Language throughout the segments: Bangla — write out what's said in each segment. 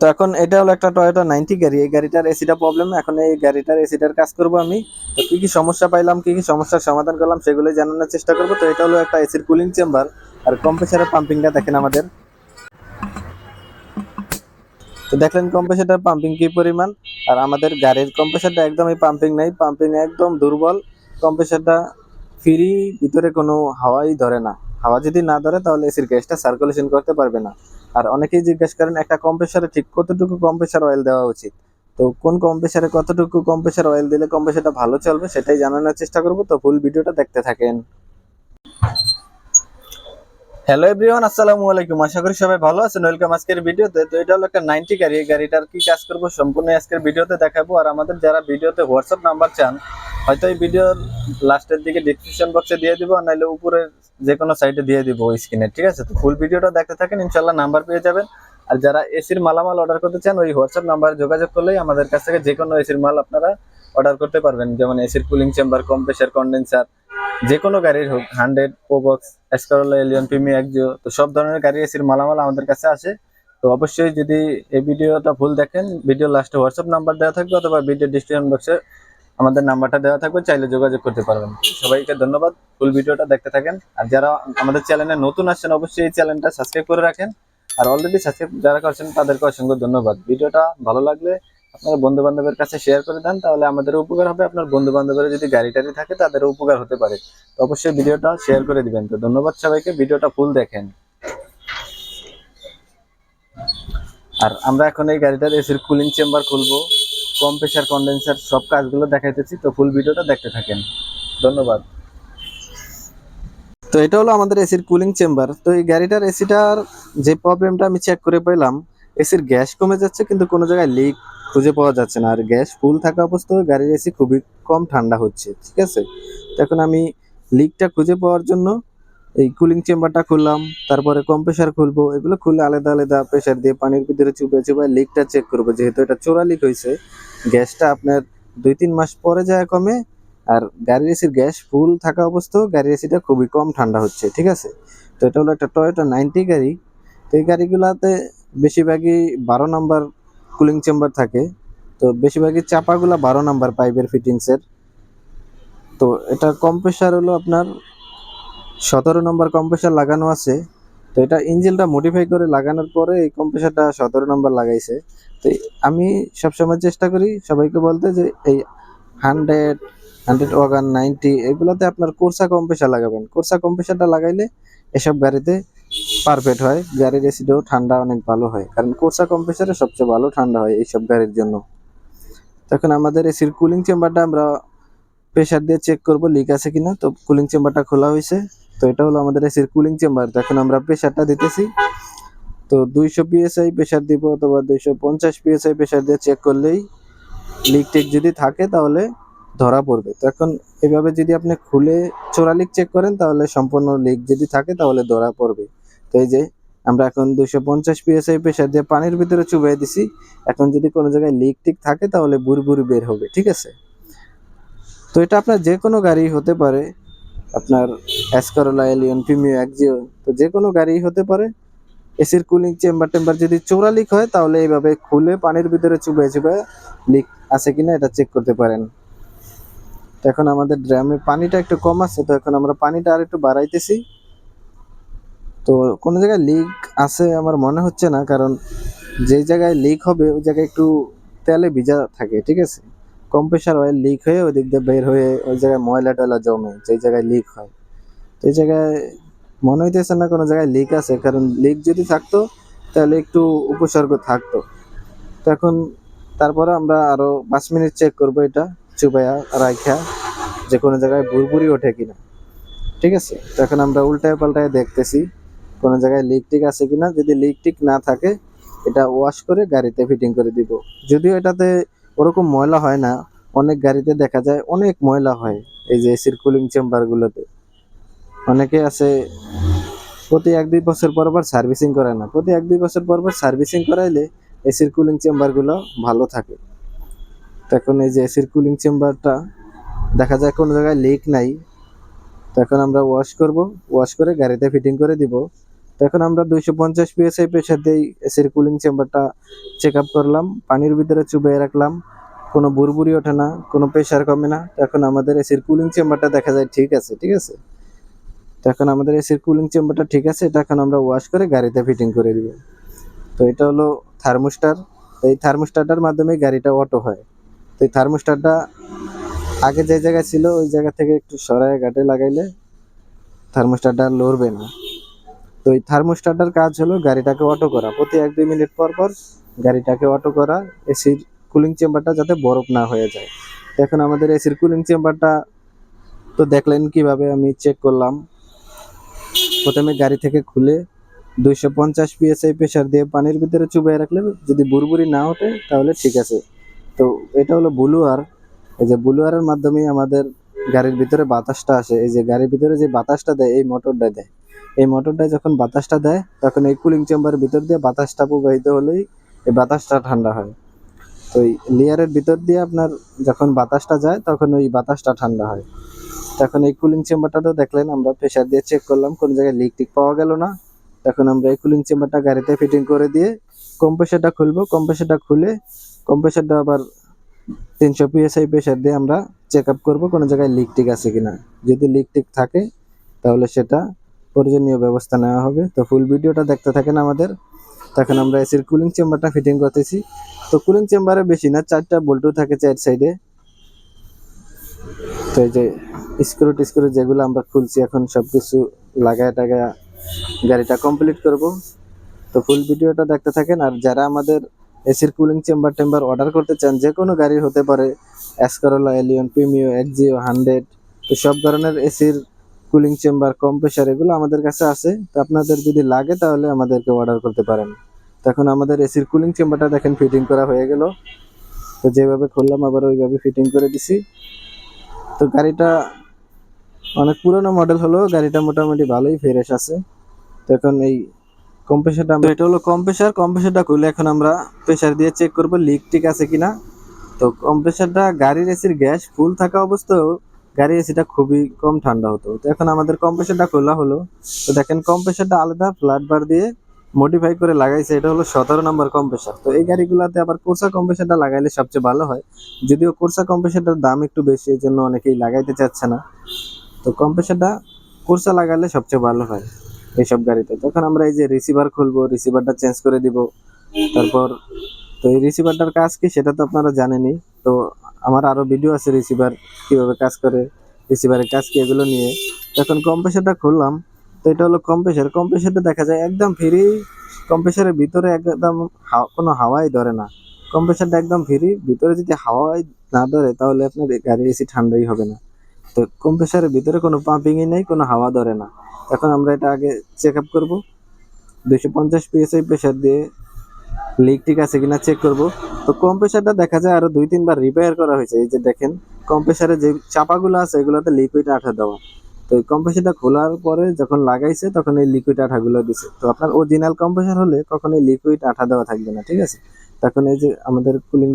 তো এখন এটা হলো একটা টয়োটা নাইনটি গাড়ি। এই গাড়িটার এসিটা প্রবলেম এখন এই গাড়িটার এসিটার কাজ করব আমি। তো কি কি সমস্যা পাইলাম, কি কি সমস্যার সমাধান করলাম সেগুলোই জানানোর চেষ্টা করব। তো এটা হলো একটা এসির কুলিং চেম্বার আর কম্প্রেসারের পাম্পিংটা দেখেন আমাদের। তো দেখলেন কম্প্রেসারটার পাম্পিং কি পরিমাণ? আর আমাদের গাড়ির কম্প্রেসারটা একদমই পাম্পিং নাই। পাম্পিং একদম দুর্বল। কম্প্রেসারটা ফ্রি ভিতরে কোনো হাওয়াই ধরে না। হাওয়া যদি না ধরে তাহলে এসির গ্যাসটা সার্কুলেশন করতে পারবে না। আর অনেকেই জিজ্ঞেস করেন, একটা কম্প্রেসারে ঠিক কতটুকু কম্প্রেসার অয়েল দেওয়া উচিত? তো কোন কম্প্রেসারে কতটুকু কম্প্রেসার অয়েল দিলে কম্প্রেসারটা ভালো চলবে সেটাই জানানোর চেষ্টা করব। তো ফুল ভিডিওটা দেখতে থাকেন। হ্যালো এভরিওয়ান আসসালামু আলাইকুম। আশা করি সবাই ভালো আছেন। ওয়েলকাম আজকের ভিডিওতে। তো এটা হলো একটা নাইনটি গাড়ি। গাড়িটার কি কাজ করব সম্পূর্ণ আজকের ভিডিওতে দেখাবো। আর আমাদের যারা ভিডিওতে হোয়াটসঅ্যাপ নাম্বার চান, হয়তো এই ভিডিওর লাস্টের দিকে ডিসক্রিপশন বক্সে দিয়ে দিব নাহলে উপরে যে কোনো সাইটে দিয়ে দিব ওই স্ক্রিনে ঠিক আছে? তো ফুল ভিডিওটা দেখতে থাকেন ইনশাল্লাহ নাম্বার পেয়ে যাবেন। আর যারা এসির মালামাল অর্ডার করতে চান, ওই হোয়াটসঅ্যাপ নাম্বারে যোগাযোগ করলেই আমাদের কাছ থেকে যে কোনো এসির মাল আপনারা অর্ডার করতে পারবেন, যেমন এসির কুলিং চেম্বার কম্প্রেসার কন্ডেন্সার যে কোনো গাড়ির হোক হান্ড্রেড প্রোবক্স এসকরোলা এলিয়ন প্রিমি একজিও তো সব ধরনের গাড়ি এসির মালামাল আমাদের কাছে আসে। তো অবশ্যই যদি এই ভিডিওটা ভুল দেখেন ভিডিও লাস্টে হোয়াটসঅ্যাপ নাম্বার দেওয়া থাকবে অথবা ভিডিও ডিসক্রিপশন বক্সে আমাদের নাম্বারটা দেওয়া থাকবে, চাইলে যোগাযোগ করতে পারবেন। সবাইকে ধন্যবাদ ফুল ভিডিওটা দেখতে থাকেন। আর যারা আমাদের চ্যানেলে নতুন আসছেন, অবশ্যই এই চ্যানেলটা সাবস্ক্রাইব করে রাখেন। আর অলরেডি সাবস্ক্রাইব যারা করছেন, তাদেরকে অসংখ্য ধন্যবাদ। ভিডিওটা ভালো লাগলে আপনারা বন্ধু বান্ধবের কাছে শেয়ার করে দেন, তাহলে আমাদের উপকার হবে। আপনার বন্ধু বান্ধবের যদি গাড়ি টাড়ি থাকে তাদের উপকার হতে পারে। তো অবশ্যই ভিডিওটা শেয়ার করে দিবেন। তো ধন্যবাদ সবাইকে, ভিডিওটা ফুল দেখেন। আর আমরা এখন এই গাড়িটার এসির কুলিং চেম্বার খুলবো। কম কম্প্রেসার কন্ডেন্সার সব কাজগুলো দেখাইতেছি। তো ফুল ভিডিওটা দেখতে থাকেন। ধন্যবাদ। তো এটা হলো আমাদের এসির কুলিং চেম্বার তো এই গাড়িটার এসিটার যে প্রবলেমটা আমি চেক করে পেলাম এসির গ্যাস কমে যাচ্ছে, কিন্তু কোনো জায়গায় লিক খুঁজে পাওয়া যাচ্ছে না। আর গ্যাস ফুল থাকা অবস্থায় গাড়ির এসি খুবই কম ঠান্ডা হচ্ছে, ঠিক আছে? এখন আমি লিকটা খুঁজে পাওয়ার জন্য এই কুলিং চেম্বারটা খুললাম, তারপরে কম্প্রেসার খুলবো, এগুলো খুলে আলাদা আলাদা প্রেশার দিয়ে পানির ভিতরে চুপে চুপে লিকটা চেক করব। যেহেতু এটা চোরা লিক হয়েছে, গ্যাসটা আপনার দুই তিন মাস পরে যায় কমে, আর গাড়ির এসির গ্যাস ফুল থাকা অবস্থাও গাড়ির এসিটা খুবই কম ঠান্ডা হচ্ছে, ঠিক আছে? তো এটা হলো একটা টয়োটা নাইনটি গাড়ি। তো এই গাড়িগুলাতে বেশিরভাগই বারো নাম্বার কুলিং চেম্বার থাকে। তো বেশিরভাগই চাপাগুলা বারো নাম্বার পাইপের ফিটিংসের তো এটা কম্প্রেসার হলো আপনার সতেরো নম্বর কম্প্রেসার লাগানো আছে। তো এটা ইঞ্জিনটা মডিফাই করে লাগানোর পরে এই কম্প্রেসারটা সতেরো নম্বর লাগাইছে। তো আমি সবসময় চেষ্টা করি সবাইকে বলতে যে এই হান্ড্রেড হান্ড্রেড ওয়াগান নাইনটি এগুলোতে আপনার কোর্সা কম্প্রেসার লাগাবেন। কোর্সা কম্প্রেসারটা লাগাইলে এসব গাড়িতে পারফেক্ট হয়। গাড়ির এসিটাও ঠান্ডা অনেক ভালো হয়। কারণ কোর্সা কম্প্রেসারে সবচেয়ে ভালো ঠান্ডা হয় এইসব গাড়ির জন্য। তখন আমাদের এসির কুলিং চেম্বারটা আমরা প্রেশার দিয়ে চেক করব লিক আছে কিনা। তো কুলিং চেম্বারটা খোলা হয়েছে। তো এটা হলো আমাদের এসির কুলিং চেম্বার তখন আমরা প্রেশারটা দিতেছি। তো দুইশো পিএসআই প্রেশার দিব অথবা দুইশো পঞ্চাশ পিএসআই প্রেশার দিয়ে চেক করলেই লিক টেক যদি থাকে তাহলে ধরা পড়বে। তো এখন এভাবে যদি আপনি খুলে চোরা লিক চেক করেন তাহলে সম্পূর্ণ লিক যদি থাকে তাহলে ধরা পড়বে। তো এই যে, আমরা এখন দুইশো পঞ্চাশ পিএসআই প্রেশার দিয়ে পানির ভিতরে চুবাই দিছি। এখন যদি কোনো জায়গায় লিক টিক থাকে, তাহলে বুড়ি বুড়ি বের হবে, ঠিক আছে? তো এটা আপনার যে কোনো গাড়ি হতে পারে, আপনার অ্যাসকরোলা এলিয়ন প্রিমিও একজিও তো যে কোনো গাড়ি হতে পারে। এসির কুলিং চেম্বার টেম্বার যদি চোরা লিক হয়, তাহলে এইভাবে খুলে পানির ভিতরে চুবে চুবে লিক আছে কিনা এটা চেক করতে পারেন। তো এখন আমাদের ড্রামে পানিটা একটু কম আছে, তো এখন আমরা পানিটা আর একটু বাড়াইতেছি। তো কোনো জায়গায় লিক আছে আমার মনে হচ্ছে না, কারণ যে জায়গায় লিক হবে, ওই জায়গায় একটু তেলে ভিজা থাকে, ঠিক আছে? কম্প্রেসার অয়েল লিক হয়ে ওই দিক দিয়ে বের হয়ে ওই জায়গায় ময়লা টয়লা জমে, যেই জায়গায় লিক হয়। তো এই জায়গায় মনে হইতেছে না কোনো জায়গায় লিক আছে, কারণ লিক যদি থাকতো, তাহলে একটু উপসর্গ থাকতো। তো এখন তারপরে আমরা আরও পাঁচ মিনিট চেক করব এটা, চুবাইয়া রাইখা যে কোনো জায়গায় বুড়বুড়ি ওঠে কিনা। ঠিক আছে? তো এখন আমরা উল্টায় পাল্টায় দেখতেছি। কোনো জায়গায় লিক টিক আছে কিনা, যদি লিক টিক না থাকে, এটা ওয়াশ করে গাড়িতে ফিটিং করে দিব। যদিও এটাতে ওরকম ময়লা হয় না, অনেক গাড়িতে দেখা যায় অনেক ময়লা হয় এই যে এসির কুলিং চেম্বারগুলোতে অনেকে আছে, প্রতি এক দুই বছর পর পর সার্ভিসিং করে না। প্রতি এক দুই বছর পর পর সার্ভিসিং করাইলে এসির কুলিং চেম্বারগুলো ভালো থাকে। এখন এই যে এসির কুলিং চেম্বারটা দেখা যায় কোনো জায়গায় লিক নাই। তো এখন আমরা ওয়াশ করব ওয়াশ করে গাড়িতে ফিটিং করে দিব। এখন আমরা দুইশো পঞ্চাশ পিএসআই প্রেশার দিয়ে এসির কুলিং চেম্বারটা চেক আপ করলাম। পানির ভিতরে চুবিয়ে রাখলাম। কোনো বুরবুরি ওঠে না, কোনো প্রেশার কমে না। এখন আমাদের এসির কুলিং চেম্বারটা দেখা যায় ঠিক আছে ঠিক আছে? এখন আমাদের এসির কুলিং চেম্বারটা ঠিক আছে, এটা এখন আমরা ওয়াশ করে গাড়িতে ফিটিং করে দিব। তো এটা হলো থার্মোস্টার এই থার্মোস্টারটার মাধ্যমে গাড়িটা অটো হয়। তো এই থার্মোস্টারটা আগে যে জায়গায় ছিল, ওই জায়গা থেকে একটু সরায় গাটে লাগাইলে থার্মোস্টারটা লড়বে না। তো এই থার্মোস্টারটার কাজ হলো গাড়িটাকে অটো করা। প্রতি এক দুই মিনিট পর পর গাড়িটাকে অটো করা এসির কুলিং চেম্বারটা যাতে বরফ না হয়ে যায়। তো এখন আমাদের এসির কুলিং চেম্বারটা তো দেখলেন কীভাবে আমি চেক করলাম। প্রথমে গাড়ি থেকে খুলে দুইশো পঞ্চাশ পিএসআই প্রেশার দিয়ে পানির ভিতরে চুবাই রাখলে যদি বুরবুরি না ওঠে তাহলে ঠিক আছে। তো এটা হলো বুলুয়ার। এই যে বুলুয়ারের মাধ্যমে আমাদের গাড়ির ভিতরে বাতাসটা আসে। এই যে গাড়ির ভিতরে যে বাতাসটা দেয়, এই মোটরটা দেয়। এই মোটরটা যখন বাতাসটা দেয়, তখন এই কুলিং চেম্বারের ভিতর দিয়ে বাতাসটা প্রবাহিত হলেই এই বাতাসটা ঠান্ডা হয়। তো এই লেয়ারের ভিতর দিয়ে আপনার যখন বাতাসটা যায়, তখন ওই বাতাসটা ঠান্ডা হয়। তখন এই কুলিং চেম্বারটা তো দেখলেন, আমরা প্রেশার দিয়ে চেক করলাম, কোন জায়গায় লিক টিক পাওয়া গেল না। তখন আমরা এই কুলিং চেম্বারটা গাড়িতে ফিটিং করে দিয়ে কম্প্রেসারটা খুলবো। কম্প্রেসারটা খুলে কম্প্রেসারটা আবার তিনশো পিএসআই প্রেশার দিয়ে আমরা চেক আপ করব, কোনো জায়গায় লিক টিক আছে কিনা। যদি লিক টিক থাকে, তাহলে সেটা প্রয়োজনীয় ব্যবস্থা নেওয়া হবে। তো ফুল ভিডিওটা দেখতে থাকেন আমাদের। তখন আমরা এসির কুলিং চেম্বারটা ফিটিং করতেছি। তো কুলিং চেম্বারে বেশি না, চারটা বল্টু থাকে চার সাইডে তো এই যে স্ক্রু টিস্ক্রু যেগুলো আমরা খুলছি, এখন সব কিছু লাগায় টাগায় গাড়িটা কমপ্লিট করব। তো ফুল ভিডিওটা দেখতে থাকেন। আর যারা আমাদের এসির কুলিং চেম্বার টেম্বার অর্ডার করতে চান, যে কোনো গাড়ির হতে পারে অ্যাসকরোলা এলিয়ন প্রিমিও এক্সিও হান্ড্রেড তো সব ধরনের এসির কুলিং চেম্বার কম্প্রেসার এগুলো আমাদের কাছে আছে। তো আপনাদের যদি লাগে তাহলে আমাদেরকে অর্ডার করতে পারেন। তখন আমাদের এসির কুলিং চেম্বারটা দেখেন ফিটিং করা হয়ে গেল। তো যেভাবে খুললাম আবার ওইভাবে ফিটিং করে দিছি। তো গাড়িটা অনেক পুরনো মডেল হলো, গাড়িটা মোটামুটি ভালোই ফ্রেশ আছে। তো এখন এই কম্প্রেসারটা এটা হলো কম্প্রেসার কম্প্রেসারটা খুলে এখন আমরা প্রেসার দিয়ে চেক করব লিক ঠিক আছে কিনা। তো কম্প্রেসারটা গাড়ির এসির গ্যাস ফুল থাকা অবস্থায়ও গাড়ির এসিটা খুবই কম ঠান্ডা হতো। তো এখন আমাদের কম্প্রেসারটা খোলা হলো। তো দেখেন কম্প্রেসারটা আলাদা ফ্ল্যাট বার দিয়ে মডিফাই করে লাগাইছে। এটা হলো সতেরো নম্বর কম্প্রেসার তো এই গাড়িগুলোতে আবার কোর্সা কম্প্রেসারটা লাগাইলে সবচেয়ে ভালো হয়। যদিও কোর্সা কম্প্রেসারটার দাম একটু বেশি, এই জন্য অনেকেই লাগাইতে চাচ্ছে না। তো কম্প্রেসারটা কোর্সা লাগালে সবচেয়ে ভালো হয় এইসব গাড়িতে। তখন আমরা এই যে রিসিভার খুলবো রিসিভারটা চেঞ্জ করে দিব। তারপর তো এই রিসিভারটার কাজ কি সেটা তো আপনারা জানেনই। তো আমার আরও ভিডিও আছে রিসিভার কীভাবে কাজ করে রিসিভারের কাজ কি এগুলো নিয়ে। এখন কম্প্রেসারটা খুললাম, তো এটা হলো কম্প্রেসার কম্প্রেসারটা দেখা যায় একদম ফ্রি কম্প্রেসারের ভিতরে একদম কোনো হাওয়াই ধরে না। কম্প্রেসারটা একদম ফ্রি ভিতরে যদি হাওয়াই না ধরে তাহলে আপনার গাড়ির এসি ঠান্ডাই হবে না। তো কম্প্রেসারের ভিতরে কোনো পাম্পিংই নেই, কোনো হাওয়া ধরে না। এখন আমরা এটা আগে চেক আপ করব। দুইশো পঞ্চাশ পিএসআই প্রেশার দিয়ে লিক ঠিক আছে কিনা চেক করব। তো কম্প্রেসারটা দেখা যায় আরও দুই, তিনবার রিপেয়ার করা হয়েছে। এই যে দেখেন কম্প্রেসারে যে চাপাগুলো আছে, এগুলোতে লিকুইড আঠা দেওয়া। তো এই কম্প্রেসারটা খোলার পরে যখন লাগাইছে, তখন এই লিকুইড আঠাগুলো দিছে। তো আপনার অরিজিনাল কম্প্রেসার হলে কখন এই লিকুইড আঠা দেওয়া থাকবে না, ঠিক আছে? তখন এই যে আমাদের কুলিং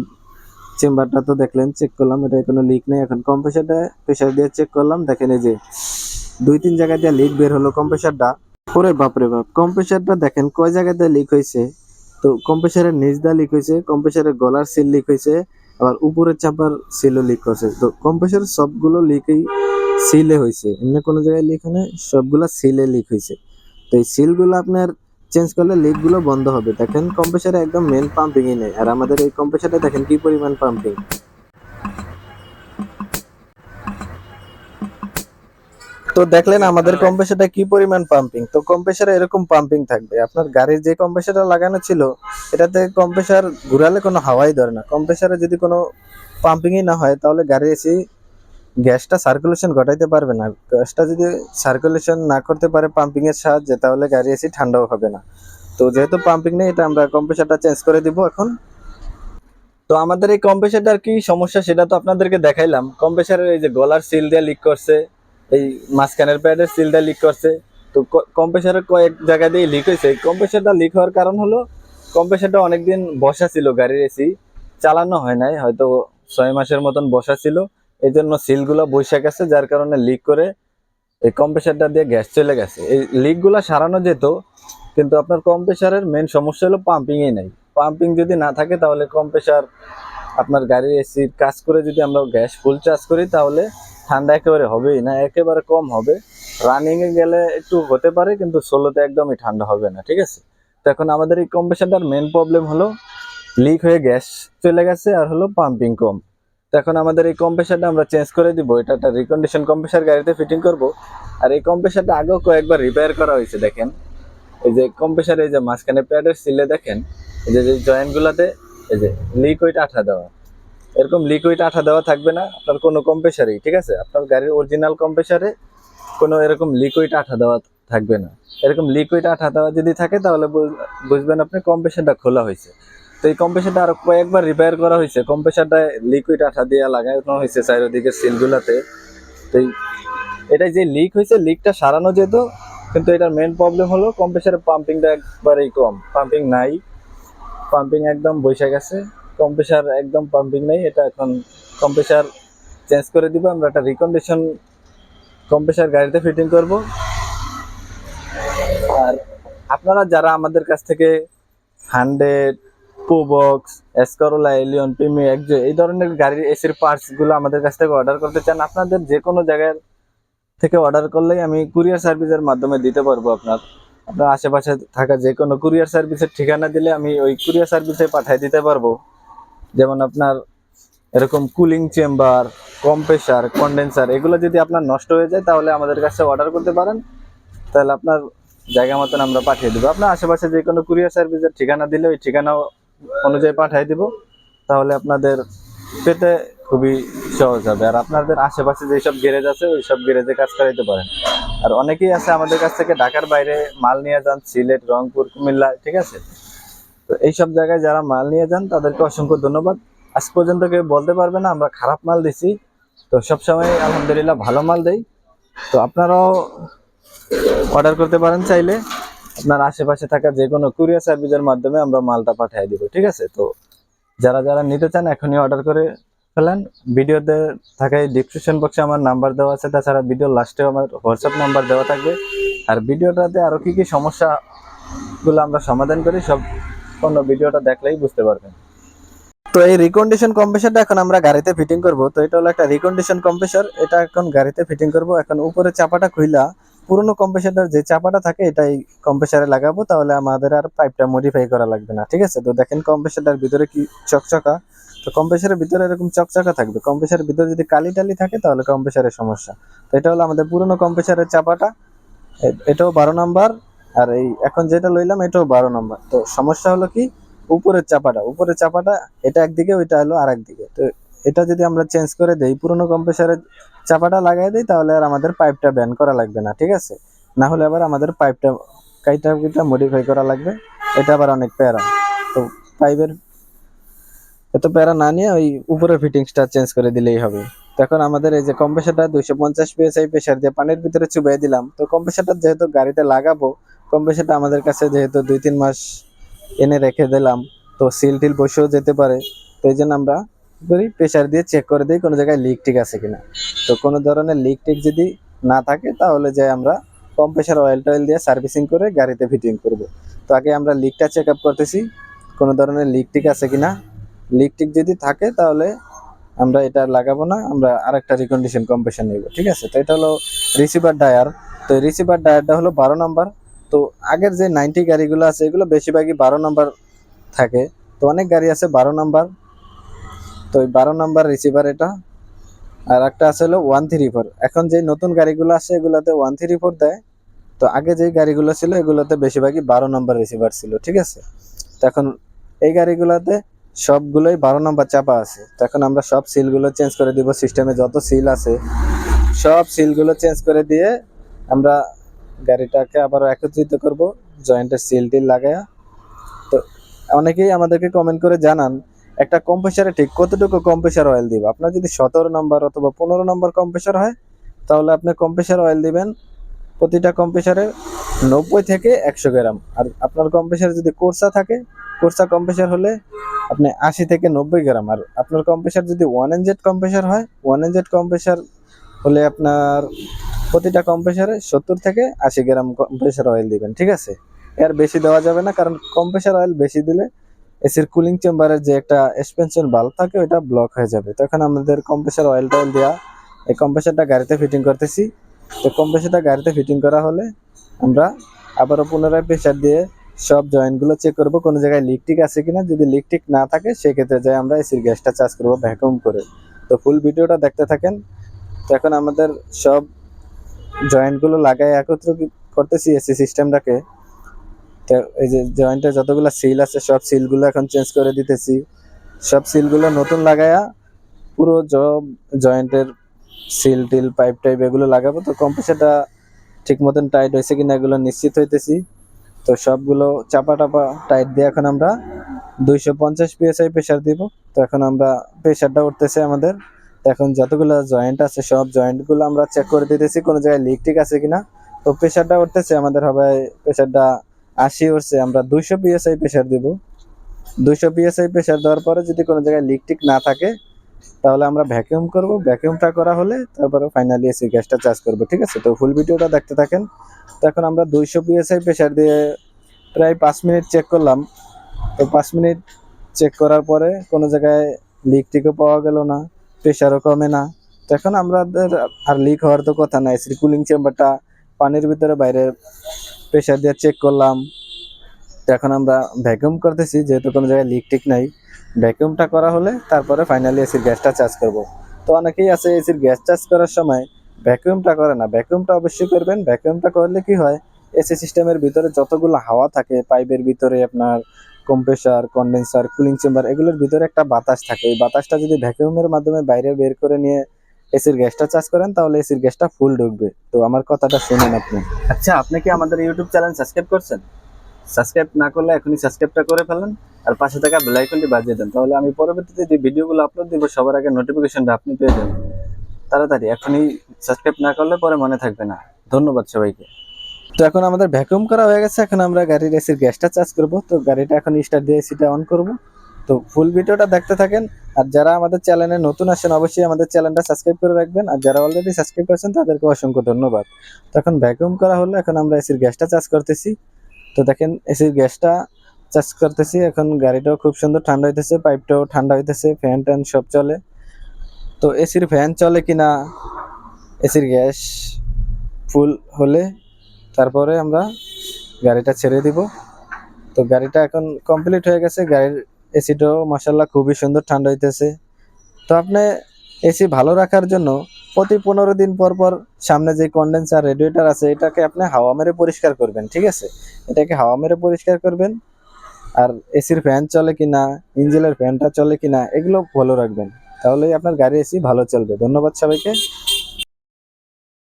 চেম্বারটা তো দেখলেন চেক করলাম এটা কোনো লিক নেই। এখন কম্প্রেসারটা প্রেশার দিয়ে চেক করলাম, দেখেন এই যে দুই, তিন জায়গা দিয়ে লিক বের হলো কম্প্রেসারটা ওরে বাপরে বাপ কম্প্রেসারটা দেখেন কয় জায়গাতে লিক হয়েছে? তো কম্প্রেসারের নিচ দা লিক হয়েছে কম্প্রেসারের গলার সিল লিক হয়েছে, আবার উপরের চাপার সিলও লিক করছে। তো কম্প্রেসার সবগুলো লিকই সিলে হয়েছে। এমনি কোনো জায়গায় লিক হয় সবগুলো সিলে লিক হয়েছে। তো এই সিলগুলো আপনার চেঞ্জ করলে লিকগুলো বন্ধ হবে। দেখেন কম্প্রেসারে একদম মেন পাম্পিংই নেই। আর আমাদের এই কম্প্রেসারটা দেখেন কি পরিমাণ পাম্পিং তো দেখলেন আমাদের কম্প্রেসারটা কি পরিমাণ পাম্পিং তো কম্প্রেসারে এরকম পাম্পিং থাকবে। আপনার গাড়ির যে কম্প্রেসারটা লাগানো ছিল এটাতে কম্প্রেসার ঘুরালে কোনো হাওয়াই ধরে না। কম্প্রেসারে যদি কোনো পাম্পিংই না হয় তাহলে গাড়ি এসে গ্যাসটা সার্কুলেশন ঘটাইতে পারবে না। গ্যাসটা যদি সার্কুলেশন না করতে পারে পাম্পিং এর সাহায্যে তাহলে গাড়ি এসে ঠান্ডাও হবে না। তো যেহেতু পাম্পিং নেই এটা আমরা কম্প্রেসারটা চেঞ্জ করে দিব এখন। তো আমাদের এই কম্প্রেসারটার কি সমস্যা সেটা তো আপনাদেরকে দেখাইলাম। কম্প্রেসারের এই যে গলার সিল দিয়ে লিক করছে এই মাঝখানের প্যাডের সিলটা লিক করছে। তো কম্প্রেসারের কয়েক জায়গা দিয়ে লিক হয়েছে। কম্প্রেসারটা লিক হওয়ার কারণ হলো কম্প্রেসারটা অনেকদিন বসা ছিল গাড়ির এসি চালানো হয় নাই, হয়তো ছয় মাসের মতন বসা ছিল। এই জন্য সিলগুলো বসে গেছে যার কারণে লিক করে এই কম্প্রেসারটা দিয়ে গ্যাস চলে গেছে। এই লিকগুলো সারানো যেত, কিন্তু আপনার কম্প্রেসারের মেন সমস্যা হলো পাম্পিংই নাই। পাম্পিং যদি না থাকে, তাহলে কম্প্রেসার আপনার গাড়ির এসির কাজ করে যদি আমরা গ্যাস ফুল চার্জ করি, তাহলে ঠান্ডা একেবারে হবেই না, একেবারে কম হবে। রানিং এ গেলে একটু হতে পারে, কিন্তু সোলোতে একদমই ঠান্ডা হবে না, ঠিক আছে? তো এখন আমাদের এই কম্প্রেসারটার মেন প্রবলেম হলো লিক হয়ে গ্যাস চলে গেছে আর হলো পাম্পিং কম। তো এখন আমাদের এই কম্প্রেসারটা আমরা চেঞ্জ করে দিব, এটা একটা রিকন্ডিশন কম্প্রেসার গাড়িতে ফিটিং করব। আর এই কম্প্রেসারটা আগেও কয়েকবার রিপেয়ার করা হয়েছে, দেখেন। এই যে কম্প্রেসার এই যে মাঝখানে প্যাডের সিলে দেখেন? এই যে জয়েন্টগুলোতে এই যে লিক ওইটা আঠা দেওয়া। এরকম লিকুইড আঠা দেওয়া থাকবে না, আপনার কোনো কম্প্রেসারেই ঠিক আছে? আপনার গাড়ির অরিজিনাল কম্প্রেসারে কোনো এরকম লিকুইড আঠা দেওয়া থাকবে না। এরকম লিকুইড আঠা দেওয়া যদি থাকে, তাহলে বুঝ- বুঝবেন আপনি কম্প্রেসারটা খোলা হয়েছে। তো এই কম্প্রেসারটা আরও কয়েকবার রিপেয়ার করা হয়েছে। কম্প্রেসারটা লিকুইড আঠা দিয়ে লাগানো হয়েছে চারিদিকে সিলগুলাতে। তো এটা যে লিক হয়েছে লিকটা সারানো যেত, কিন্তু এটার মেন প্রবলেম হলো কম্প্রেসারের পাম্পিংটা একবারেই কম। পাম্পিং নাই পাম্পিং একদম বসে গেছে। কম্প্রেসার একদম পাম্পিং নেই, এটা এখন কম্প্রেসার চেঞ্জ করে দিব, আমরা একটা রিকন্ডিশন কম্প্রেসার গাড়িতে ফিটিং করব। আর আপনারা যারা আমাদের কাছ থেকে হান্ড্রেড পোবক্স এসকরোলা এলিয়ন প্রিমি একজো এই ধরনের গাড়ির এসির পার্টসগুলো আমাদের কাছ থেকে অর্ডার করতে চান, আপনাদের যে কোনো জায়গার থেকে অর্ডার করলেই আমি কুরিয়ার সার্ভিসের মাধ্যমে দিতে পারব আপনার। আপনার আশেপাশে থাকা যে কোনো কুরিয়ার সার্ভিসের ঠিকানা দিলে আমি ওই কুরিয়ার সার্ভিসে পাঠিয়ে দিতে পারব। যেমন আপনার এরকম কুলিং চেম্বার কম্প্রেসার কন্ডেন্সার এগুলো যদি আপনার নষ্ট হয়ে যায়, তাহলে আমাদের কাছে অর্ডার করতে পারেন। তাহলে আপনার জায়গা মতন আমরা পাঠিয়ে দেবো। আপনার আশেপাশে যে কোনো কুরিয়ার সার্ভিসের ঠিকানা দিলে ওই ঠিকানা অনুযায়ী পাঠিয়ে দিব। তাহলে আপনাদের পেতে খুবই সহজ হবে। আর আপনাদের আশেপাশে যেসব গ্যারেজ আছে ওই সব গ্যারেজে কাজ করাইতে পারেন। আর অনেকেই আছে আমাদের কাছ থেকে ঢাকার বাইরে মাল নিয়ে যান, সিলেট, রংপুর, কুমিল্লা, ঠিক আছে? তো এইসব জায়গায় যারা মাল নিয়ে যান, তাদেরকে অসংখ্য ধন্যবাদ। আজ পর্যন্ত কেউ বলতে পারবে না, আমরা খারাপ মাল দিছি। তো সবসময় আলহামদুলিল্লাহ ভালো মাল দেই। তো আপনারাও অর্ডার করতে পারেন চাইলে। আপনার আশেপাশে থাকা যে কোনো কুরিয়ার সার্ভিসের মাধ্যমে আমরা মালটা পাঠিয়ে দিব, ঠিক আছে? তো যারা যারা নিতে চান, এখনই অর্ডার করে ফেলেন। ভিডিওতে থাকা এই ডিসক্রিপশন বক্সে আমার নাম্বার দেওয়া আছে। তাছাড়া ভিডিও লাস্টেও আমার হোয়াটসঅ্যাপ নাম্বার দেওয়া থাকবে। আর ভিডিওটাতে আরও কী কী সমস্যাগুলো আমরা সমাধান করি, সব কোনো ভিডিওটা দেখলেই বুঝতে পারবেন। তো এই রিকন্ডিশন কম্প্রেসারটা এখন আমরা গাড়িতে ফিটিং করব। তো এটা হলো একটা রিকন্ডিশন কম্প্রেসার এটা এখন গাড়িতে ফিটিং করব। এখন উপরে চাপাটা খুইলা, পুরনো কম্প্রেসারটার যে চাপাটা থাকে এটা এই কম্প্রেসারে লাগাবো, তাহলে আমাদের আর পাইপটা মডিফাই করা লাগবে না, ঠিক আছে? তো দেখেন কম্প্রেসারটার ভিতরে কি চকচকা। তো কম্প্রেসারের ভিতরে এরকম চকচকা থাকবে। কম্প্রেসারের ভিতরে যদি কালি টালি থাকে, তাহলে কম্প্রেসারের সমস্যা। তো এটা হলো আমাদের পুরনো কম্প্রেসারের চাপাটা। এটাও বারো নাম্বার। আর এই এখন যেটা লইলাম, এটাও বারো নম্বর। তো সমস্যা হলো কি, উপরের চাপাটা উপরের চাপাটা, এটা একদিকে, ওইটা হলো আর একদিকে তো এটা যদি আমরা চেঞ্জ করে দেই, পুরনো কম্প্রেসারের চাপাটা লাগাই দিই, তাহলে আর আমাদের পাইপটা ব্যান করা লাগবে না, ঠিক আছে? না হলে আবার আমাদের পাইপটা কাইটা, কুইটা মডিফাই করা লাগবে। এটা আবার অনেক প্যারা। তো পাইপের এত প্যারা না নিয়ে ওই উপরের ফিটিংসটা চেঞ্জ করে দিলেই হবে। তো এখন আমাদের এই যে কম্প্রেসারটা দুইশো পঞ্চাশ পিএসআই প্রেশার দিয়ে পানির ভিতরে চুবাই দিলাম। তো কম্প্রেসারটা যেহেতু গাড়িতে লাগাবো কম্প্রেসারটা আমাদের কাছে যেহেতু দুই, তিন মাস এনে রেখে দিলাম, তো সিল টিল বসেও যেতে পারে, তো এই জন্য আমরা করি প্রেশার দিয়ে চেক করে দিই কোনো জায়গায় লিক টিক আছে কিনা। তো কোনো ধরনের লিক টিক যদি না থাকে, তাহলে যে আমরা কম্প্রেসার অয়েল টয়েল দিয়ে সার্ভিসিং করে গাড়িতে ফিটিং করব। তো আগে আমরা লিকটা চেক আপ করতেছি, কোনো ধরনের লিক টিক আছে কিনা। লিক টিক যদি থাকে, তাহলে আমরা এটা লাগাবো না, আমরা আরেকটা রিকন্ডিশন কম্প্রেসার নিব, ঠিক আছে? তো এটা হলো রিসিভার ডায়ার তো রিসিভার ডায়ারটা হলো বারো নাম্বার তো আগের যে নাইনটি গাড়িগুলো আছে, এগুলো বেশিরভাগই বারো নাম্বার থাকে। তো অনেক গাড়ি আছে বারো নাম্বার। তো ওই বারো নাম্বার রিসিভার এটা। আর একটা আছে হলো ওয়ান থ্রি ফোর এখন যে নতুন গাড়িগুলো আছে, এগুলোতে ওয়ান থ্রি ফোর দেয়। তো আগে যে গাড়িগুলো ছিল, এগুলোতে বেশিরভাগই বারো নম্বর রিসিভার ছিল, ঠিক আছে? তো এখন এই গাড়িগুলোতে সবগুলোই বারো নাম্বার চাপা আছে। তো এখন আমরা সব সিলগুলো চেঞ্জ করে দিব। সিস্টেমে যত সিল আছে, সব সিলগুলো চেঞ্জ করে দিয়ে আমরা গাড়িটাকে আবার একত্রিত করব জয়েন্টের সিল টিল লাগায়া। তো অনেকেই আমাদেরকে কমেন্ট করে জানান, একটা কম্প্রেসারে ঠিক কতটুকু কম্প্রেসার অয়েল দিব? আপনার যদি সতেরো নম্বর অথবা পনেরো নম্বর কম্প্রেসার হয়, তাহলে আপনি কম্প্রেসার অয়েল দিবেন প্রতিটা কম্প্রেসারে নব্বই থেকে একশো গ্রাম। আর আপনার কম্প্রেসার যদি কোর্সা থাকে, কোর্সা কম্প্রেসার হলে আপনি আশি থেকে নব্বই গ্রাম। আর আপনার কম্প্রেসার যদি ওয়ান এনজেড কম্প্রেসার হয় ওয়ান এনজেড কম্প্রেসার হলে আপনার প্রতিটা কম্প্রেসারে সত্তর থেকে আশি গ্রাম কম্প্রেসার অয়েল দিবেন, ঠিক আছে? এর বেশি দেওয়া যাবে না, কারণ কম্প্রেসার অয়েল বেশি দিলে এসির কুলিং চেম্বারের যে একটা এক্সপেনশন বাল্ব থাকে ওটা ব্লক হয়ে যাবে। তখন আমাদের কম্প্রেসার অয়েল টয়েল দেওয়া এই কম্প্রেসারটা গাড়িতে ফিটিং করতেছি। তো কম্প্রেসারটা গাড়িতে ফিটিং করা হলে আমরা আবারও পুনরায় প্রেশার দিয়ে সব জয়েন্টগুলো চেক করব, কোনো জায়গায় লিক টিক আছে কিনা। যদি লিক টিক না থাকে, সেক্ষেত্রে যাই আমরা এসির গ্যাসটা চার্জ করব ভ্যাকুম করে। তো ফুল ভিডিওটা দেখতে থাকেন। তো এখন আমাদের সব জয়েন্টগুলো লাগাই একত্র করতেছি এসি সিস্টেমটাকে তো এই যে জয়েন্টে যতগুলো সিল আছে, সব সিলগুলো এখন চেঞ্জ করে দিতেছি। সব সিলগুলো নতুন লাগায়া পুরো জব জয়েন্টের সিল টিল পাইপ টাইপ এগুলো লাগাবো। তো কম্প্রেসারটা ঠিক মতন টাইট হয়েছে কিনা এগুলো নিশ্চিত হইতেছি। তো সবগুলো চাপা টাপা টাইট দিয়ে এখন আমরা দুইশো পঞ্চাশ পিএসআই প্রেশার দিব। তো এখন আমরা প্রেশারটা উঠতেছে আমাদের। এখন যতগুলো জয়েন্ট আছে, সব জয়েন্টগুলো আমরা চেক করে দিতেছি, কোনো জায়গায় লিক টিক আছে কিনা। তো প্রেশারটা উঠতেছে, আমাদের হবে প্রেশারটা আশি উঠছে, আমরা দুইশো পিএসআই প্রেশার দিব। দুইশো পিএসআই প্রেশার দেওয়ার পরে যদি কোনো জায়গায় লিক টিক না থাকে, তাহলে আমরা ভ্যাকিউম করব। ভ্যাকিউমটা করা হলে তারপরে ফাইনালি এসি গ্যাসটা চার্জ করব, ঠিক আছে? তো ফুল ভিডিওটা দেখতে থাকেন। তো এখন আমরা দুইশো পিএসআই প্রেশার দিয়ে প্রায় পাঁচ মিনিট চেক করলাম। তো পাঁচ মিনিট চেক করার পরে কোনো জায়গায় লিক টিকও পাওয়া গেল না। প্রেশারও কমে না। তো এখন আমাদের আর লিক হওয়ার তো কথা নাই। এসির কুলিং চেম্বারটা পানির ভিতরে বাইরে প্রেশার দিয়ে চেক করলাম। এখন আমরা ভ্যাকুয়াম করতেছি, যেহেতু কোনো জায়গায় লিক টিক নাই। ভ্যাকুয়ামটা করা হলে তারপরে ফাইনালি এসির গ্যাসটা চার্জ করব। তো অনেকেই আছে এসির গ্যাস চার্জ করার সময় ভ্যাকুয়ামটা করে না। ভ্যাকুয়ামটা অবশ্যই করবেন। ভ্যাকুয়ামটা করলে কি হয়? এসি সিস্টেমের ভিতরে যতগুলো হাওয়া থাকে পাইপের ভিতরে আপনার কম্প্রেসার কন্ডেন্সার কুলিং চেম্বার এগুলোর ভিতরে একটা বাতাস থাকে। এই বাতাসটা যদি ভ্যাকুয়ামের মাধ্যমে বাইরে বের করে নিয়ে এসির গ্যাসটা চার্জ করেন, তাহলে এসির গ্যাসটা ফুল ঢুকবে। তো আমার কথাটা শুনুন আপনি। আচ্ছা আপনি কি আমাদের ইউটিউব চ্যানেল সাবস্ক্রাইব করছেন? সাবস্ক্রাইব না করলে এখনই সাবস্ক্রাইবটা করে ফেলেন আর পাশে থাকা বেল আইকনটি বাজিয়ে দেন, তাহলে আমি পরবর্তীতে যে ভিডিওগুলো আপলোড দিব, সবার আগে নোটিফিকেশনটা আপনি পেয়ে যাবেন। তাড়াতাড়ি, এখনই সাবস্ক্রাইব না করলে পরে মনে থাকবে না। ধন্যবাদ সবাইকে। তো এখন আমাদের ভ্যাকুম করা হয়ে গেছে, এখন আমরা গাড়ির এসির গ্যাসটা চার্জ করব। তো গাড়িটা এখন স্টার্ট দিয়ে এসিটা অন করব। তো ফুল ভিডিওটা দেখতে থাকেন। আর যারা আমাদের চ্যানেলে নতুন আসেন, অবশ্যই আমাদের চ্যানেলটা সাবস্ক্রাইব করে রাখবেন। আর যারা অলরেডি সাবস্ক্রাইব করেছেন, তাদেরকে অসংখ্য ধন্যবাদ। তো এখন ভ্যাকুম করা হলো, এখন আমরা এসির গ্যাসটা চার্জ করতেছি। তো দেখেন এসির গ্যাসটা চার্জ করতেছি। এখন গাড়িটাও খুব সুন্দর ঠান্ডা হইতেছে পাইপটাও ঠান্ডা হইতেছে ফ্যান ট্যান সব চলে। তো এসির ফ্যান চলে কিনা এসির গ্যাস ফুল হলে তারপরে আমরা গাড়িটা ছেড়ে দিব। তো গাড়িটা এখন কমপ্লিট হয়ে গেছে। গাড়ির এসিটাও মাসাল্লাহ খুবই সুন্দর, ঠান্ডা হইতেছে। তো আপনি এসি ভালো রাখার জন্য প্রতি পনেরো দিন পর পর সামনে যে কন্ডেন্সার রেডিয়েটার আছে, এটাকে আপনি হাওয়া মেরে পরিষ্কার করবেন, ঠিক আছে? এটাকে হাওয়া মেরে পরিষ্কার করবেন। আর এসির ফ্যান চলে কিনা, ইঞ্জিনের ফ্যানটা চলে কিনা, এগুলো ভালো রাখবেন। তাহলেই আপনার গাড়ি এসি ভালো চলবে। ধন্যবাদ সবাইকে।